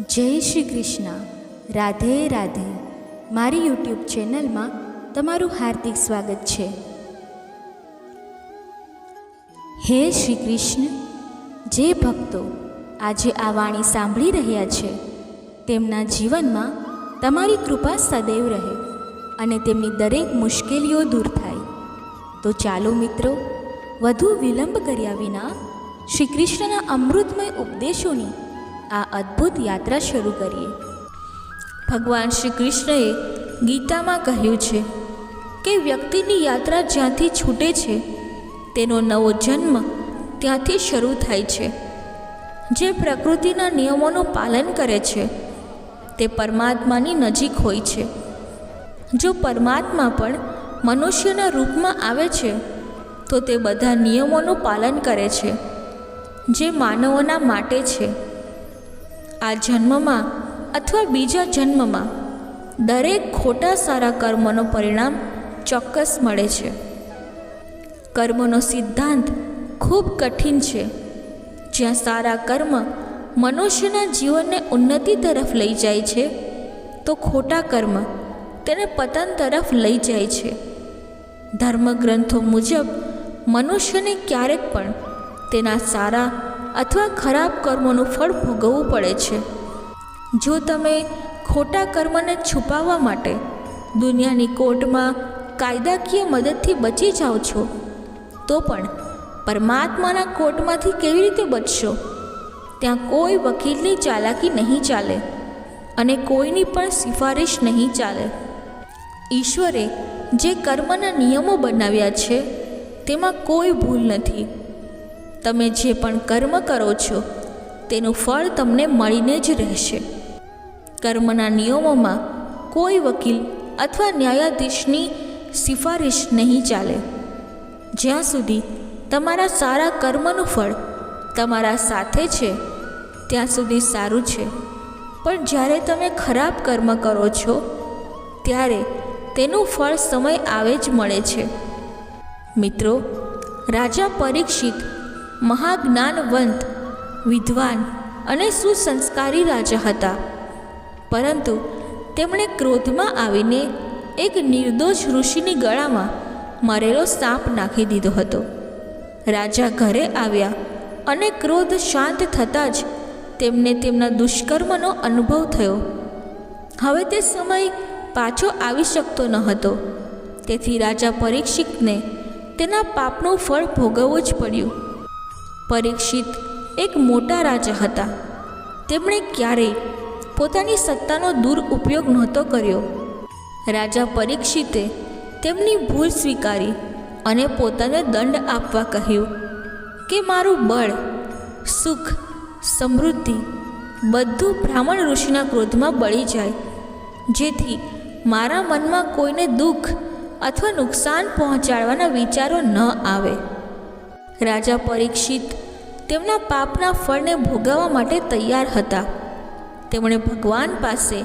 જય શ્રી કૃષ્ણ. રાધે રાધે. મારી યુટ્યુબ ચેનલમાં તમારું હાર્દિક સ્વાગત છે. હે શ્રી કૃષ્ણ, જે ભક્તો આજે આ વાણી સાંભળી રહ્યા છે, તેમના જીવનમાં તમારી કૃપા સદૈવ રહે અને તેમની દરેક મુશ્કેલીઓ દૂર થાય. તો ચાલો મિત્રો, વધુ વિલંબ કર્યા વિના શ્રી કૃષ્ણના અમૃતમય ઉપદેશોની આ અદ્ભુત યાત્રા શરૂ કરીએ. ભગવાન શ્રી કૃષ્ણએ ગીતામાં કહ્યું છે કે વ્યક્તિની યાત્રા જ્યાંથી છૂટે છે, તેનો નવો જન્મ ત્યાંથી શરૂ થાય છે. જે પ્રકૃતિના નિયમોનું પાલન કરે છે, તે પરમાત્માની નજીક હોય છે. જો પરમાત્મા પણ મનુષ્યના રૂપમાં આવે છે, તો તે બધા નિયમોનું પાલન કરે છે, જે માનવોના માટે છે. આ જન્મમાં અથવા બીજા જન્મમાં દરેક ખોટા સારા કર્મનો પરિણામ ચોક્કસ મળે છે. કર્મનો સિદ્ધાંત ખૂબ કઠિન છે. જ્યાં સારા કર્મ મનુષ્યના જીવનને ઉન્નતિ તરફ લઈ જાય છે, તો ખોટા કર્મ તેને પતન તરફ લઈ જાય છે. ધર્મગ્રંથો મુજબ મનુષ્યને ક્યારેક પણ તેના સારા અથવા ખરાબ કર્મોનું ફળ ભોગવવું પડે છે. જો તમે ખોટા કર્મને છુપાવવા માટે દુનિયાની કોર્ટમાં કાયદાકીય મદદથી બચી જાઓ છો, તો પણ પરમાત્માના કોર્ટમાંથી કેવી રીતે બચશો? ત્યાં કોઈ વકીલની ચાલાકી નહીં ચાલે અને કોઈની પણ સિફારિશ નહીં ચાલે. ઈશ્વરે જે કર્મના નિયમો બનાવ્યા છે, તેમાં કોઈ ભૂલ નથી. તમે જે પણ કર્મ કરો છો, તેનું ફળ તમને મળીને જ રહેશે. કર્મના નિયમોમાં કોઈ વકીલ અથવા ન્યાયાધીશની સિફારિશ નહીં ચાલે. જ્યાં સુધી તમારા સારા કર્મનું ફળ તમારા સાથે છે, ત્યાં સુધી સારું છે. પણ જ્યારે તમે ખરાબ કર્મ કરો છો, ત્યારે તેનું ફળ સમય આવે જ મળે છે. મિત્રો, રાજા પરીક્ષિત મહાજ્ઞાનવંત, વિદ્વાન અને સુસંસ્કારી રાજા હતા. પરંતુ તેમણે ક્રોધમાં આવીને એક નિર્દોષ ઋષિની ગળામાં મરેલો સાપ નાખી દીધો હતો. રાજા ઘરે આવ્યા અને ક્રોધ શાંત થતાં જ તેમને તેમના દુષ્કર્મનો અનુભવ થયો. હવે તે સમય પાછો આવી શકતો ન હતો. તેથી રાજા પરીક્ષિતને તેના પાપનું ફળ ભોગવવું જ પડ્યું. પરીક્ષિત એક મોટા રાજા હતા. તેમણે ક્યારેય પોતાની સત્તાનો દુરુપયોગ નહોતો કર્યો. રાજા પરીક્ષિતે તેમની ભૂલ સ્વીકારી અને પોતાને દંડ આપવા કહ્યું કે મારું બળ, સુખ, સમૃદ્ધિ બધું બ્રાહ્મણ ઋષિના ક્રોધમાં બળી જાય, જેથી મારા મનમાં કોઈને દુઃખ અથવા નુકસાન પહોંચાડવાના વિચારો ન આવે. રાજા પરીક્ષિત તેમના પાપના ફળને ભોગવવા માટે તૈયાર હતા. તેમણે ભગવાન પાસે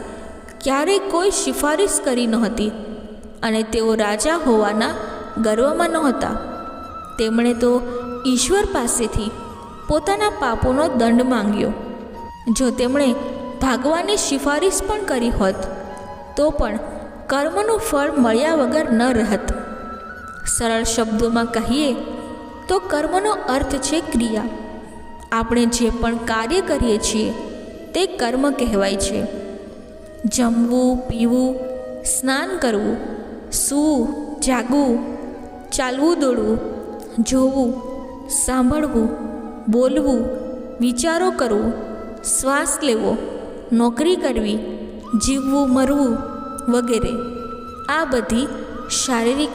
ક્યારેય કોઈ સિફારિશ કરી નહોતી અને તેઓ રાજા હોવાના ગર્વમાં નહોતા. તેમણે તો ઈશ્વર પાસેથી પોતાના પાપોનો દંડ માંગ્યો. જો તેમણે ભાગવાની સિફારિશ પણ કરી હોત, તો પણ કર્મનું ફળ મળ્યા વગર ન રહત. સરળ શબ્દોમાં કહીએ તો કર્મનો અર્થ છે ક્રિયા. આપણે જે પણ કાર્ય કરીએ છીએ, તે કર્મ કહેવાય છે. જમવું, પીવું, સ્નાન કરવું, સૂવું, જાગવું, ચાલવું, દોડવું, જોવું, સાંભળવું, બોલવું, વિચારો કરવું, શ્વાસ લેવો, નોકરી કરવી, જીવવું, મરવું વગેરે. આ બધી શારીરિક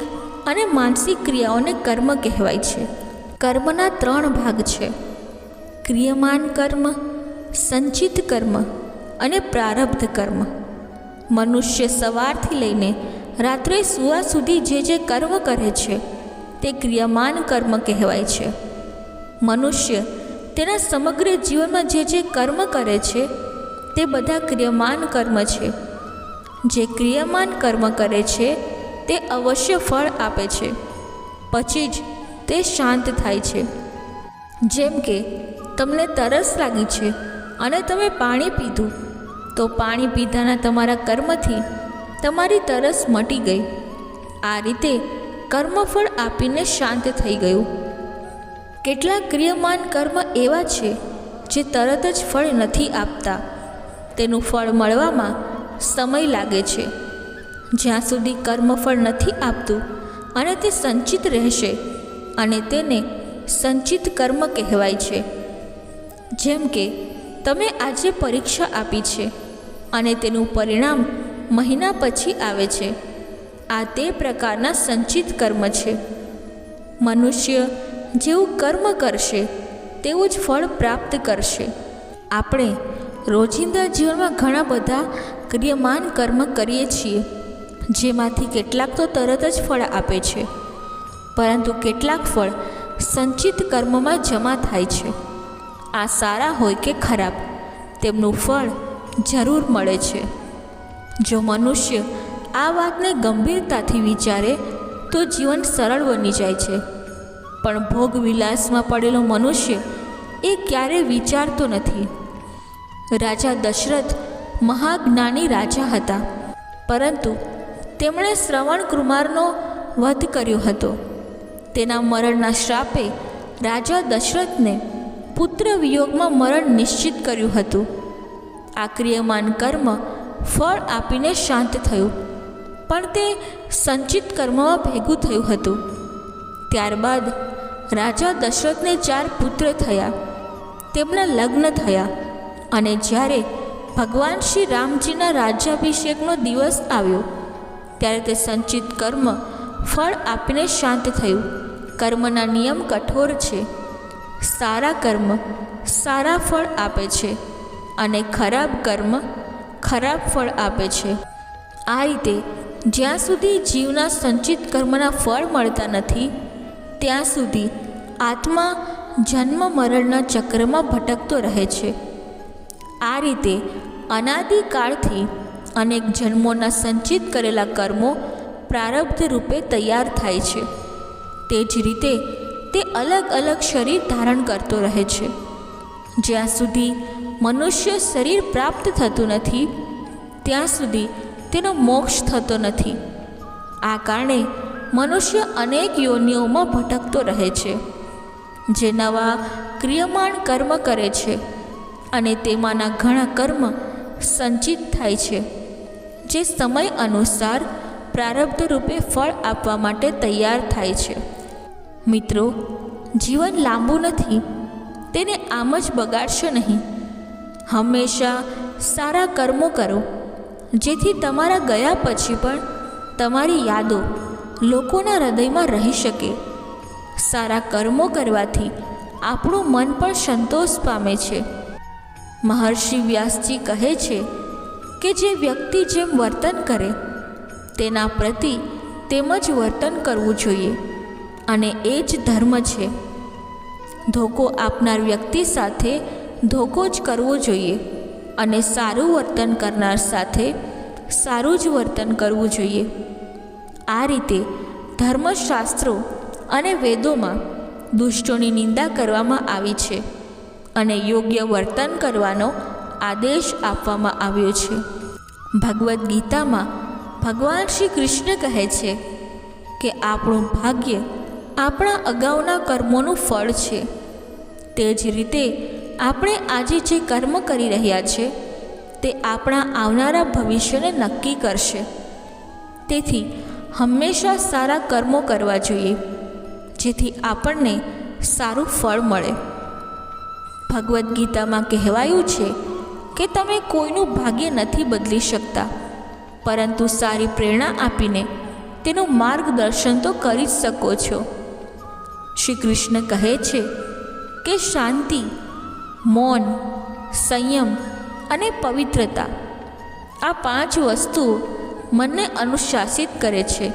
અને માનસિક ક્રિયાઓને કર્મ કહેવાય છે. કર્મના ત્રણ ભાગ છે. ક્રિયમાન કર્મ, સંચિત કર્મ અને પ્રારબ્ધ કર્મ. મનુષ્ય સવારથી લઈને રાત્રે સુવા સુધી જે જે કર્મ કરે છે, તે ક્રિયમાન કર્મ કહેવાય છે. મનુષ્ય તેના સમગ્ર જીવનમાં જે જે કર્મ કરે છે, તે બધા ક્રિયમાન કર્મ છે. જે ક્રિયમાન કર્મ કરે છે, તે અવશ્ય ફળ આપે છે. પછી જ તે શાંત થાય છે. જેમ કે, તમને તરસ લાગી છે અને તમે પાણી પીધું, તો પાણી પીધાના તમારા કર્મથી તમારી તરસ મટી ગઈ. આ રીતે કર્મફળ આપીને શાંત થઈ ગયું. કેટલાક ક્રિયમાન કર્મ એવા છે જે તરત જ ફળ નથી આપતા. તેનું ફળ મળવામાં સમય લાગે છે. જ્યાં સુધી કર્મફળ નથી આપતું અને તે સંચિત રહેશે અને તેને સંચિત કર્મ કહેવાય છે. જેમ કે, તમે આજે પરીક્ષા આપી છે અને તેનું પરિણામ મહિના પછી આવે છે. આ તે પ્રકારના સંચિત કર્મ છે. મનુષ્ય જેવું કર્મ કરશે, તેવું જ ફળ પ્રાપ્ત કરશે. આપણે રોજિંદા જીવનમાં ઘણા બધા ક્રિયમાન કર્મ કરીએ છીએ, જેમાંથી કેટલાક તો તરત જ ફળ આપે છે. પરંતુ કેટલાક ફળ સંચિત કર્મમાં જમા થાય છે. આ સારા હોય કે ખરાબ, તેમનું ફળ જરૂર મળે છે. જો મનુષ્ય આ વાતને ગંભીરતાથી વિચારે, તો જીવન સરળ બની જાય છે. પણ ભોગ વિલાસમાં પડેલો મનુષ્ય એ ક્યારેય વિચારતો નથી. રાજા દશરથ મહાજ્ઞાની રાજા હતા, પરંતુ તેમણે શ્રવણ કુમારનો વધ કર્યો હતો. તેના મરણના શ્રાપે રાજા દશરથને પુત્ર વિયોગમાં મરણ નિશ્ચિત કર્યું હતું. આ ક્રિયમાન કર્મ ફળ આપીને શાંત થયું, પણ તે સંચિત કર્મમાં ભેગું થયું હતું. ત્યારબાદ રાજા દશરથને ચાર પુત્ર થયા, તેમના લગ્ન થયા અને જ્યારે ભગવાન શ્રી રામજીના રાજ્યાભિષેકનો દિવસ આવ્યો, ત્યારે તે સંચિત કર્મ ફળ આપીને શાંત થયું. કર્મના નિયમ કઠોર છે. સારા કર્મ સારા ફળ આપે છે અને ખરાબ કર્મ ખરાબ ફળ આપે છે. આ રીતે જ્યાં સુધી જીવના સંચિત કર્મના ફળ મળતા નથી, ત્યાં સુધી આત્મા જન્મ મરણના ચક્રમાં ભટકતો રહે છે. આ રીતે અનાદિકાળથી અનેક જન્મોના સંચિત કરેલા કર્મો પ્રારબ્ધ રૂપે તૈયાર થાય છે. તે જ રીતે તે અલગ અલગ શરીર ધારણ કરતો રહે છે. જ્યાં સુધી મનુષ્ય શરીર પ્રાપ્ત થતું નથી, ત્યાં સુધી તેનો મોક્ષ થતો નથી. આ કારણે મનુષ્ય અનેક યોનિઓમાં ભટકતો રહે છે, જે નવા ક્રિયમાણ કર્મ કરે છે અને તેમાંના ઘણા કર્મ સંચિત થાય છે, જે સમય અનુસાર પ્રારબ્ધ રૂપે ફળ આપવા માટે તૈયાર થાય છે. મિત્રો, જીવન લાંબુ નથી, તેને આમ જ બગાડશો નહીં. હંમેશા સારા કર્મો કરો, જેથી તમારા ગયા પછી પણ તમારી યાદો લોકોના હૃદયમાં રહી શકે. સારા કર્મો કરવાથી આપણું મન પણ સંતોષ પામે છે. મહર્ષિ વ્યાસજી કહે છે કે જે વ્યક્તિ જેમ વર્તન કરે, તેના પ્રતિ તેમ જ વર્તન કરવું જોઈએ. અને એ જ ધર્મ છે. ધોકો આપનાર વ્યક્તિ સાથે ધોકો જ કરવો જોઈએ અને સારું વર્તન કરનાર સાથે સારું જ વર્તન કરવું જોઈએ. આ રીતે ધર્મશાસ્ત્રો અને વેદોમાં દુષ્ટોની નિંદા કરવામાં આવી છે અને યોગ્ય વર્તન કરવાનો આદેશ આપવામાં આવ્યો છે. ભગવદ્ ગીતામાં ભગવાન શ્રી કૃષ્ણ કહે છે કે આપણું ભાગ્ય આપણા અગાઉના કર્મોનું ફળ છે. તે જ રીતે આપણે આજે જે કર્મ કરી રહ્યા છે, તે આપણા આવનારા ભવિષ્યને નક્કી કરશે. તેથી હંમેશા સારા કર્મો કરવા જોઈએ, જેથી આપણને સારું ફળ મળે. ભગવદ્ ગીતામાં કહેવાયું છે કે તમે કોઈનું ભાગ્ય નથી બદલી શકતા, પરંતુ સારી પ્રેરણા આપીને તેનું માર્ગદર્શન તો કરી જ શકો છો. શ્રી કૃષ્ણ કહે છે કે શાંતિ, મૌન, સંયમ અને પવિત્રતા આ પાંચ વસ્તુઓ મનને અનુશાસિત કરે છે.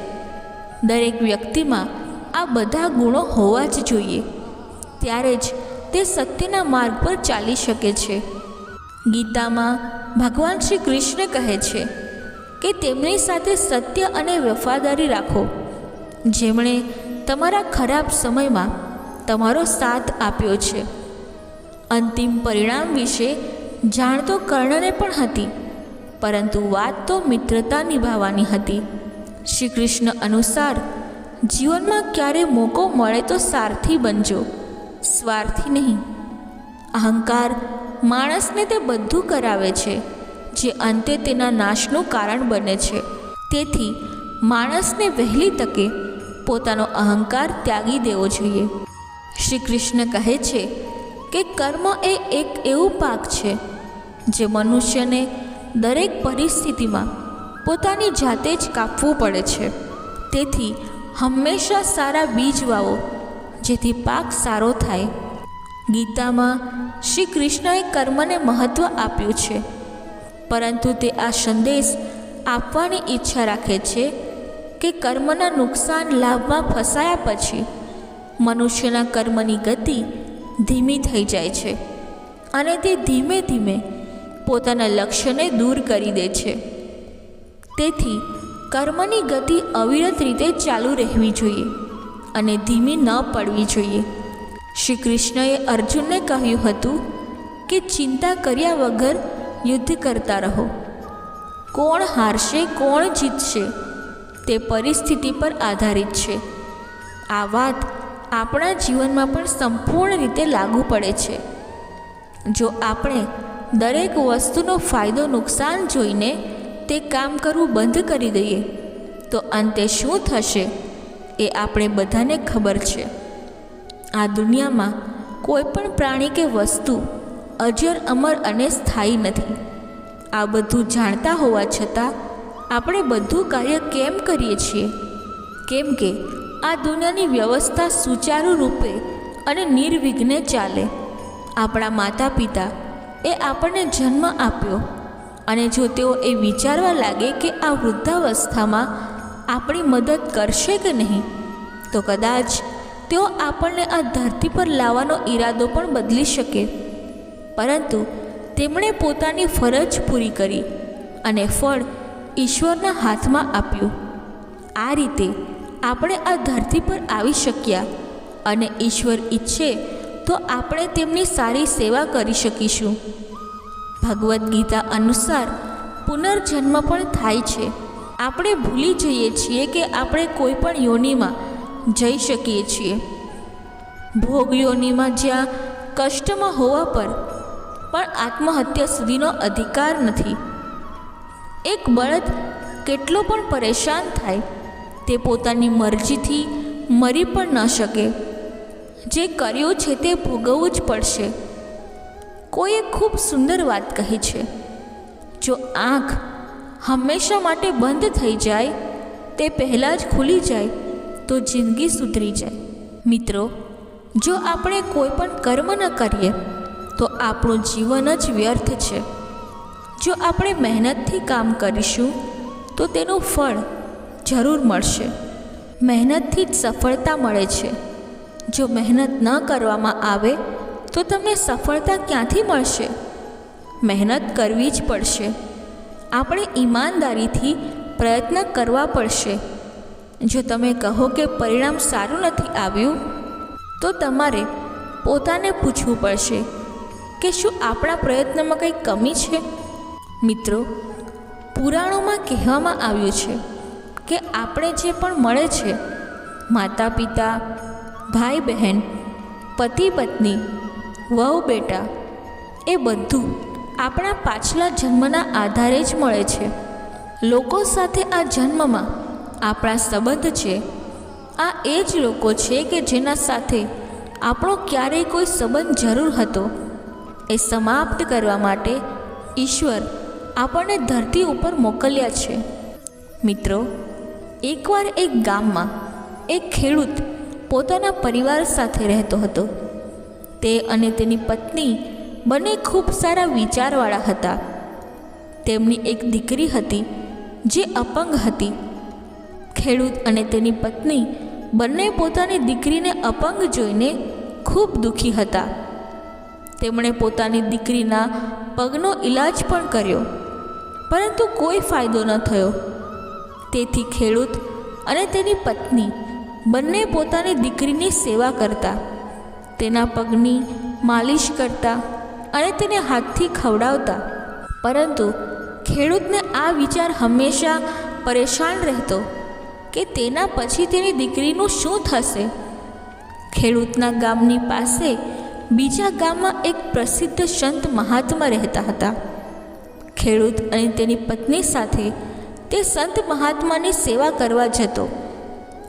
દરેક વ્યક્તિમાં આ બધા ગુણો હોવા જ જોઈએ. ત્યારે જ તે સત્યના માર્ગ પર ચાલી શકે છે. ગીતામાં ભગવાન શ્રી કૃષ્ણ કહે છે કે તેમની સાથે સત્ય અને વફાદારી રાખો. જેમણે તમારા ખરાબ સમયમાં તમારો સાથ આપ્યો છે. અંતિમ પરિણામ વિશે જાણ તો કર્ણને પણ હતી, પરંતુ વાત તો મિત્રતા નિભાવવાની હતી. શ્રી કૃષ્ણ અનુસાર, જીવનમાં ક્યારે મોકો મળે તો સારથી બનજો, સ્વાર્થી નહીં. અહંકાર માણસને તે બધું કરાવે છે, જે અંતે તેના નાશનું કારણ બને છે. તેથી માણસને વહેલી તકે પોતાનો અહંકાર ત્યાગી દેવો જોઈએ. શ્રી કૃષ્ણ કહે છે કે કર્મ એ એક એવું પાક છે, જે મનુષ્યને દરેક પરિસ્થિતિમાં પોતાની જાતે જ કાપવું પડે છે. તેથી હંમેશા સારા બીજ વાવો, જેથી પાક સારો થાય. ગીતામાં શ્રી કૃષ્ણએ કર્મને મહત્ત્વ આપ્યું છે, પરંતુ તે આ સંદેશ આપવાની ઈચ્છા રાખે છે કે કર્મના નુકસાન લાભમાં ફસાયા પછી મનુષ્યના કર્મની ગતિ ધીમી થઈ જાય છે અને તે ધીમે ધીમે પોતાના લક્ષ્યને દૂર કરી દે છે. તેથી કર્મની ગતિ અવિરત રીતે ચાલુ રહેવી જોઈએ અને ધીમી ન પડવી જોઈએ. શ્રી કૃષ્ણએ અર્જુનને કહ્યું હતું કે ચિંતા કર્યા વગર યુદ્ધ કરતા રહો. કોણ હારશે, કોણ જીતશે તે પરિસ્થિતિ પર આધારિત છે. આ વાત આપણા જીવનમાં પણ સંપૂર્ણ રીતે લાગુ પડે છે. જો આપણે દરેક વસ્તુનો ફાયદો નુકસાન જોઈને તે કામ કરવું બંધ કરી દઈએ, તો અંતે શું થશે એ આપણે બધાને ખબર છે. આ દુનિયામાં કોઈ પણ પ્રાણી કે વસ્તુ અજર, અમર અને સ્થાયી નથી. આ બધું જાણતા હોવા છતાં આપણે બધું કાર્ય કેમ કરીએ છીએ? કેમ કે આ દુનિયાની વ્યવસ્થા સુચારુ રૂપે અને નિર્વિઘ્ને ચાલે. આપણા માતા પિતા એ આપણને જન્મ આપ્યો અને જો તેઓ એ વિચારવા લાગે કે આ વૃદ્ધાવસ્થામાં આપણી મદદ કરશે કે નહીં, તો કદાચ તેઓ આપણને આ ધરતી પર લાવવાનો ઈરાદો પણ બદલી શકે. પરંતુ તેમણે પોતાની ફરજ પૂરી કરી અને ફળ ઈશ્વરના હાથમાં આપ્યું. આ રીતે આપણે આ ધરતી પર આવી શક્યા અને ઈશ્વર ઈચ્છે તો આપણે તેમની સારી સેવા કરી શકીશું. ભગવદ્ ગીતા અનુસાર પુનર્જન્મ પણ થાય છે. આપણે ભૂલી જઈએ છીએ કે આપણે કોઈ પણ યોનિમાં જઈ શકીએ છીએ. ભોગ યોનિમાં જ્યાં કષ્ટમાં હોવા પર પણ આત્મહત્યા સુધીનો અધિકાર નથી. એક બળદ કેટલો પણ પરેશાન થાય, તે પોતાની મરજીથી મરી પણ ન શકે. જે કર્યું છે તે ભોગવવું જ પડશે. કોઈએ ખૂબ સુંદર વાત કહી છે. જો આંખ હંમેશા માટે બંધ થઈ જાય, તે પહેલાં જ ખુલી જાય, તો જિંદગી સુધરી જાય. મિત્રો, જો આપણે કોઈ પણ કર્મ ન કરીએ, તો આપણું જીવન જ વ્યર્થ છે. જો આપણે મહેનતથી કામ કરીશું, તો તેનું ફળ જરૂર મળશે. મહેનતથી જ સફળતા મળે છે. જો મહેનત ન કરવામાં આવે, તો તમને સફળતા ક્યાંથી મળશે? મહેનત કરવી જ પડશે. આપણે ઈમાનદારીથી પ્રયત્ન કરવા પડશે. જો તમે કહો કે પરિણામ સારું નથી આવ્યું, તો તમારે પોતાને પૂછવું પડશે કે શું આપણા પ્રયત્નમાં કંઈ કમી છે? મિત્રો, પુરાણોમાં કહેવામાં આવ્યું છે કે આપણે જે પણ મળે છે માતા પિતા ભાઈ બહેન પતિ પત્ની વહુ બેટા એ બધું આપણા પાછલા જન્મના આધારે જ મળે છે. લોકો સાથે આ જન્મમાં આપણા સંબંધ છે. આ એ જ લોકો છે કે જેના સાથે આપણો ક્યારેય કોઈ સંબંધ જરૂર હતો. એ સમાપ્ત કરવા માટે ઈશ્વર આપણને ધરતી ઉપર મોકલ્યા છે. મિત્રો, એકવાર એક ગામમાં એક ખેડૂત પોતાના પરિવાર સાથે રહેતો હતો. તે અને તેની પત્ની બંને ખૂબ સારા વિચારવાળા હતા. તેમની એક દીકરી હતી, જે અપંગ હતી. ખેડૂત અને તેની પત્ની બંને પોતાની દીકરીને અપંગ જોઈને ખૂબ દુઃખી હતા. તેમણે પોતાની દીકરીના પગનો ઈલાજ પણ કર્યો. પરંતુ કોઈ ફાયદો ન થયો. તેથી ખેડૂત અને તેની પત્ની બંને પોતાની દીકરીની સેવા કરતા, તેના પગની માલિશ કરતા અને તેને હાથથી ખવડાવતા. પરંતુ ખેડૂતને આ વિચાર હંમેશા પરેશાન રહેતો કે તેના પછી તેની દીકરીનું શું થશે? ખેડૂતના ગામની પાસે બીજા ગામમાં એક પ્રસિદ્ધ સંત મહાત્મા રહેતા હતા. ખેડૂત અને તેની પત્ની સાથે તે સંત મહાત્માની સેવા કરવા જતો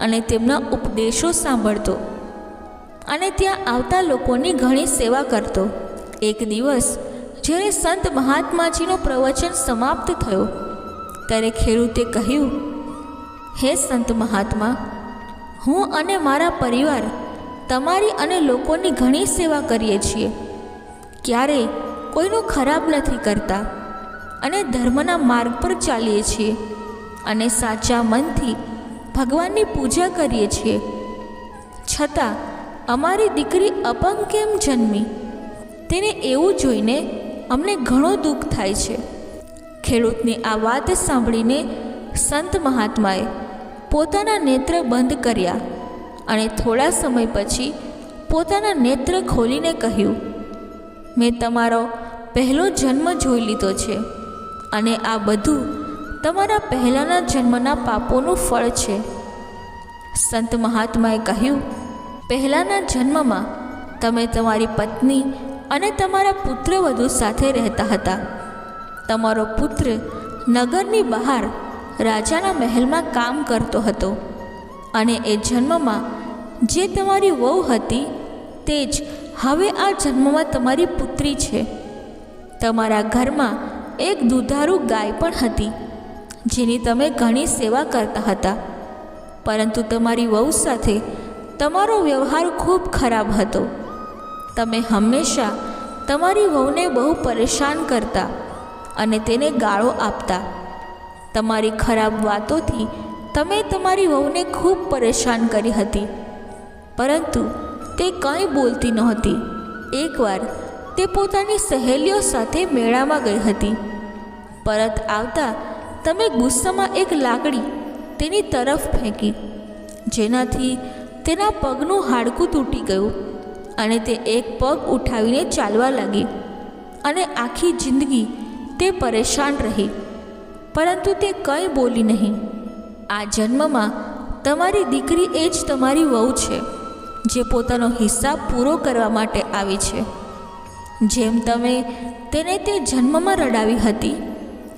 અને તેમના ઉપદેશો સાંભળતો. અને ત્યાં આવતા લોકોની ઘણી સેવા કરતો. એક દિવસ જ્યારે સંત મહાત્માજીનો પ્રવચન સમાપ્ત થયો, ત્યારે ખેડૂતે કહ્યું, હે સંત મહાત્મા, હું અને મારા પરિવાર તમારી અને લોકોની ઘણી સેવા કરીએ છીએ. ક્યારેય કોઈનું ખરાબ નથી કરતા. અને ધર્મના માર્ગ પર ચાલીએ છીએ અને સાચા મનથી ભગવાનની પૂજા કરીએ છીએ. છતાં, અમારી દીકરી અપંગ કેમ જન્મી? તેને એવું જોઈને અમને ઘણો દુઃખ થાય છે. ખેડૂતની આ વાત સાંભળીને સંત મહાત્માએ પોતાના નેત્ર બંધ કર્યા અને થોડા સમય પછી પોતાના નેત્ર ખોલીને કહ્યું, મેં તમારો પહેલો જન્મ જોઈ લીધો છે. અને આ બધું તમારા પહેલાંના જન્મના પાપોનું ફળ છે. સંત મહાત્માએ કહ્યું, પહેલાંના જન્મમાં તમે તમારી પત્ની અને તમારા પુત્રવધુ સાથે રહેતા હતા. તમારો પુત્ર નગરની બહાર રાજાના મહેલમાં કામ કરતો હતો અને એ જન્મમાં જે તમારી વહુ હતી તે જ હવે આ જન્મમાં તમારી પુત્રી છે. તમારા ઘરમાં એક દુધારુ ગાય પણ હતી, જેની તમે ઘણી સેવા કરતા હતા. પરંતુ તમારી વહુ સાથે તમારો વ્યવહાર ખૂબ ખરાબ હતો. તમે હંમેશા તમારી વહુને બહુ પરેશાન કરતા અને તેને ગાળો આપતા. તમારી ખરાબ વાતોથી તમે તમારી વહુને ખૂબ પરેશાન કરી હતી. પરંતુ તે કંઈ બોલતી નહોતી. એકવાર તે પોતાની સહેલીઓ સાથે મેળામાં ગઈ હતી. પરત આવતા તમે ગુસ્સામાં એક લાકડી તેની તરફ ફેંકી, જેનાથી તેના પગનું હાડકું તૂટી ગયું અને તે એક પગ ઉઠાવીને ચાલવા લાગી અને આખી જિંદગી તે પરેશાન રહી. પરંતુ તે કંઈ બોલી નહીં. આ જન્મમાં તમારી દીકરી એ જ તમારી વહુ છે, જે પોતાનો હિસ્સા પૂરો કરવા માટે આવી છે. જેમ તમે તેને તે જન્મમાં રડાવી હતી,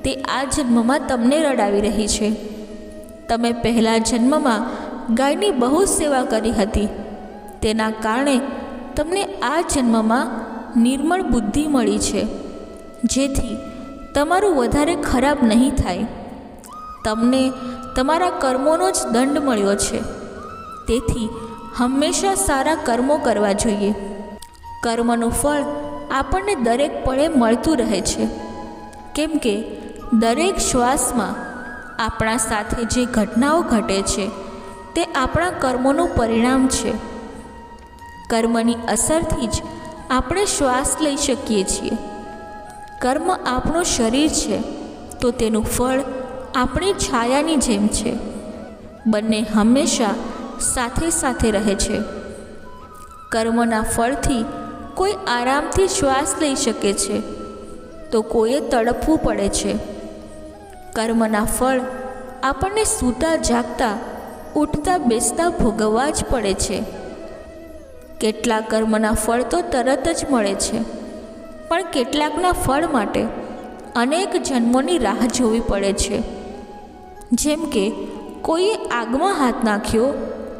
તે આ જન્મમાં તમને રડાવી રહી છે. તમે પહેલા જન્મમાં ગાયની બહુ સેવા કરી હતી. તેના કારણે તમને આ જન્મમાં નિર્મળ બુદ્ધિ મળી છે, જેથી તમારું વધારે ખરાબ નહીં થાય. તમને તમારા કર્મોનો જ દંડ મળ્યો છે. તેથી હંમેશા સારા કર્મો કરવા જોઈએ. કર્મનું ફળ આપણને દરેક પળે મળતું રહે છે. કેમ કે દરેક શ્વાસમાં આપણા સાથે જે ઘટનાઓ ઘટે છે, તે આપણા કર્મોનું પરિણામ છે. કર્મની અસરથી જ આપણે શ્વાસ લઈ શકીએ છીએ. કર્મ આપણું શરીર છે, તો તેનું ફળ આપણી છાયાની જેમ છે. બંને હંમેશા સાથે સાથે રહે છે. કર્મના ફળથી કોઈ આરામથી શ્વાસ લઈ શકે છે, તો કોઈએ તડપવું પડે છે. કર્મના ફળ આપણને સૂતા જાગતા, ઉઠતા બેસતા ભોગવવા જ પડે છે. કેટલાક કર્મના ફળ તો તરત જ મળે છે, પણ કેટલાકના ફળ માટે અનેક જન્મોની રાહ જોવી પડે છે. જેમ કે, કોઈએ આગમાં હાથ નાખ્યો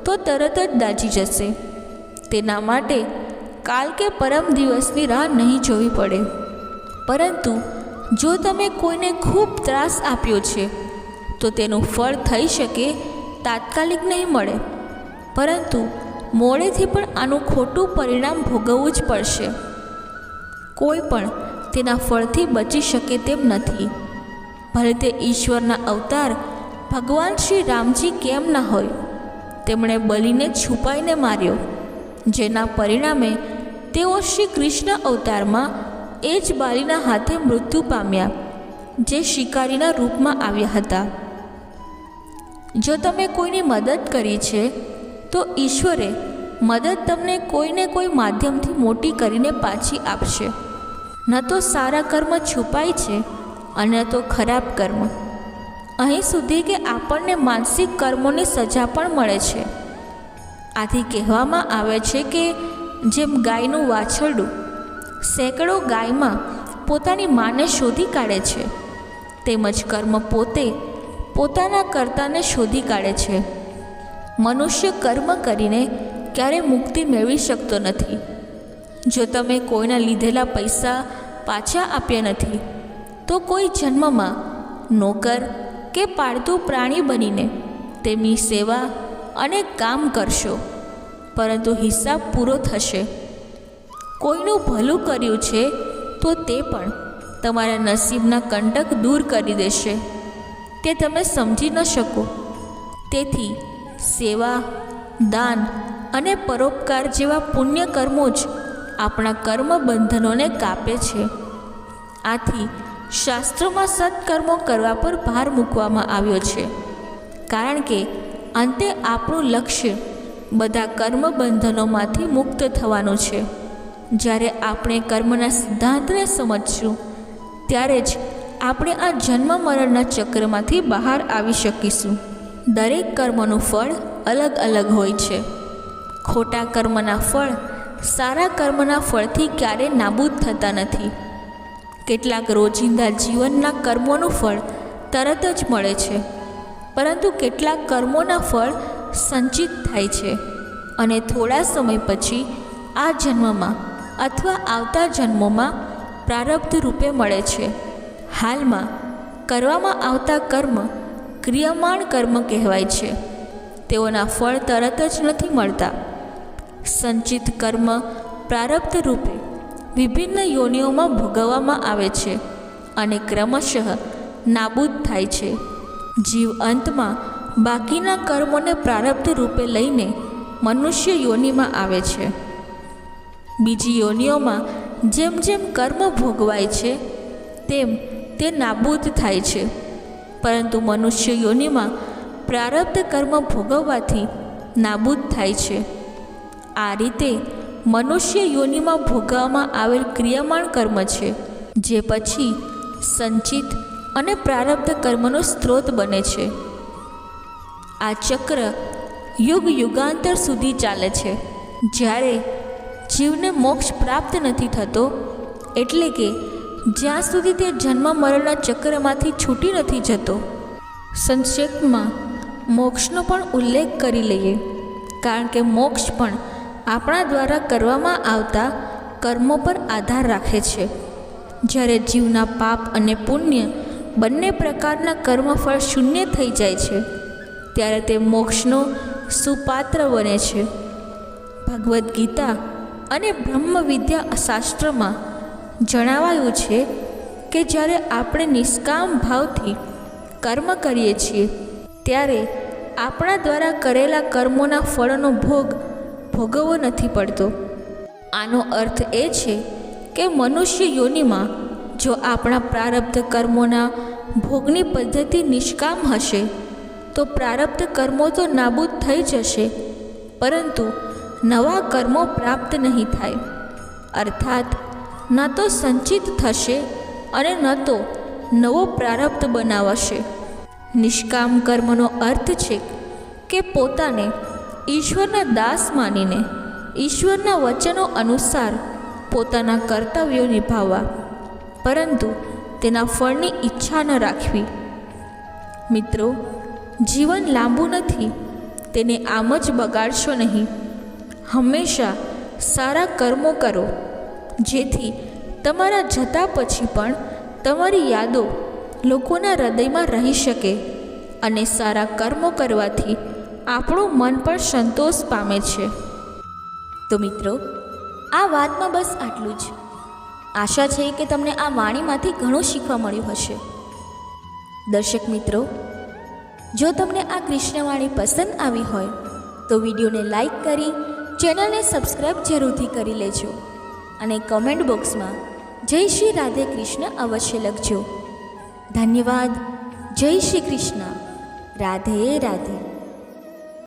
તો તરત જ દાજી જશે. તેના માટે કાલ કે પરમ દિવસની રાહ નહીં જોવી પડે. પરંતુ જો તમે કોઈને ખૂબ ત્રાસ આપ્યો છે, તો તેનું ફળ થઈ શકે, તાત્કાલિક નહીં મળે. પરંતુ મોડેથી પણ આનું ખોટું પરિણામ ભોગવવું જ પડશે. કોઈ પણ તેના ફળથી બચી શકે તેમ નથી. ભલે તે ઈશ્વરના અવતાર ભગવાન શ્રી રામજી કેમ ના હોય, તેમણે બલીને છુપાઈને માર્યો, જેના પરિણામે તેઓ શ્રી કૃષ્ણ અવતારમાં એ જ બાલીના હાથે મૃત્યુ પામ્યા, જે શિકારીના રૂપમાં આવ્યા હતા. જો તમે કોઈની મદદ કરી છે, તો ઈશ્વરે મદદ તમને કોઈને કોઈ માધ્યમથી મોટી કરીને પાછી આપશે. ન તો સારા કર્મ છુપાય છે અને તો ખરાબ કર્મ. અહીં સુધી કે આપણને માનસિક કર્મોની સજા પણ મળે છે. આથી કહેવામાં આવે છે કે જેમ ગાયનું વાછરડું, સેંકડો ગાયમાં પોતાની માને શોધી કાઢે છે. તેમજ કર્મ પોતે પોતાના કર્તાને શોધી કાઢે છે. મનુષ્ય કર્મ કરીને ક્યારે મુક્તિ મેળવી શકતો નથી. જો તમે કોઈના લીધેલા પૈસા પાછા આપ્યા નથી, તો કોઈ જન્મમાં નોકર કે પાળતું પ્રાણી બનીને તેમની સેવા અને કામ કરશો. પરંતુ હિસાબ પૂરો થશે. કોઈનું ભલું કર્યું છે, તો તે પણ તમારા નસીબના કંટક દૂર કરી દેશે. તે તમે સમજી ન શકો. તેથી સેવા, દાન અને પરોપકાર જેવા પુણ્ય કર્મો જ આપણા કર્મ બંધનોને કાપે છે. આથી શાસ્ત્રોમાં સત્કર્મો કરવા પર ભાર મૂકવામાં આવ્યો છે. કારણ કે અંતે આપણું લક્ષ્ય બધા કર્મ બંધનોમાંથી મુક્ત થવાનું છે. જ્યારે આપણે કર્મના સિદ્ધાંતને સમજશું, ત્યારે જ આપણે આ જન્મ મરણના ચક્રમાંથી બહાર આવી શકીશું. દરેક કર્મનું ફળ અલગ અલગ હોય છે. ખોટા કર્મના ફળ સારા કર્મના ફળથી ક્યારેય નાબૂદ થતા નથી. કેટલાક રોજિંદા જીવનના કર્મોનું ફળ તરત જ મળે છે. પરંતુ કેટલાક કર્મોના ફળ સંચિત થાય છે અને થોડા સમય પછી આ જન્મમાં અથવા આવતા જન્મોમાં પ્રારબ્ધ રૂપે મળે છે. હાલમાં કરવામાં આવતા કર્મ ક્રિયમાણ કર્મ કહેવાય છે. તેઓના ફળ તરત જ નથી મળતા. સંચિત કર્મ પ્રારબ્ધ રૂપે વિભિન્ન યોનિઓમાં ભોગવવામાં આવે છે અને ક્રમશઃ નાબૂદ થાય છે. જીવ અંતમાં બાકીના કર્મોને પ્રારબ્ધ રૂપે લઈને મનુષ્ય યોનિમાં આવે છે. બીજી યોનિઓમાં જેમ જેમ કર્મ ભોગવાય છે, તેમ તે નાબૂદ થાય છે. પરંતુ મનુષ્ય યોનિમાં પ્રારબ્ધ કર્મ ભોગવવાથી નાબૂદ થાય છે. આ રીતે મનુષ્ય યોનિમાં ભોગવવામાં આવેલ ક્રિયામાણ કર્મ છે, જે પછી સંચિત અને પ્રારબ્ધ કર્મનો સ્ત્રોત બને છે. આ ચક્ર યુગ યુગાંતર સુધી ચાલે છે. જ્યારે જીવને મોક્ષ પ્રાપ્ત નથી થતો, એટલે કે જ્યાં સુધી તે જન્મ મરણના ચક્રમાંથી છૂટી નથી જતો, સંક્ષેપમાં મોક્ષનો પણ ઉલ્લેખ કરી લઈએ. કારણ કે મોક્ષ પણ આપણા દ્વારા કરવામાં આવતા કર્મો પર આધાર રાખે છે. જ્યારે જીવના પાપ અને પુણ્ય બંને પ્રકારના કર્મફળ શૂન્ય થઈ જાય છે ત્યારે તે મોક્ષનો સુપાત્ર બને છે. ભગવદ્ ગીતા અને બ્રહ્મવિદ્યા શાસ્ત્રમાં જણાવાયું છે કે જ્યારે આપણે નિષ્કામ ભાવથી કર્મ કરીએ છીએ, ત્યારે આપણા દ્વારા કરેલા કર્મોના ફળનો ભોગ ભોગવવો નથી પડતો. આનો અર્થ એ છે કે મનુષ્ય યોનિમાં જો આપણા પ્રારબ્ધ કર્મોના ભોગની પદ્ધતિ નિષ્કામ હશે તો પ્રારબ્ધ કર્મો તો નાબૂદ થઈ જશે, પરંતુ નવા કર્મો પ્રાપ્ત નહીં થાય. અર્થાત, ન તો સંચિત થશે અને ન તો નવો પ્રારબ્ધ બનાવશે. નિષ્કામ કર્મનો અર્થ છે કે પોતાને ઈશ્વરના દાસ માનીને ઈશ્વરના વચનો અનુસાર પોતાના કર્તવ્યો નિભાવવા, પરંતુ તેના ફળની ઈચ્છા ન રાખવી. મિત્રો જીવન લાંબુ નથી, તેને આમ જ બગાડશો નહીં. હંમેશા સારા કર્મો કરો, જેથી તમારા જતા પછી પણ તમારી યાદો લોકોના હૃદયમાં રહી શકે અને સારા કર્મો કરવાથી આપણું મન પણ સંતોષ પામે છે. તો મિત્રો, આ વાતમાં બસ આટલું જ. આશા છે કે તમને આ વાણીમાંથી ઘણું શીખવા મળ્યું હશે. દર્શક મિત્રો જો તમને આ કૃષ્ણવાણી પસંદ આવી હોય, તો વિડીયોને લાઈક કરી, ચેનલને સબસ્ક્રાઈબ જરૂરથી કરી લેજો. અને કમેન્ટ બોક્સમાં જય શ્રી રાધે કૃષ્ણ અવશ્ય લખજો. ધન્યવાદ. જય શ્રી કૃષ્ણ. રાધે રાધે.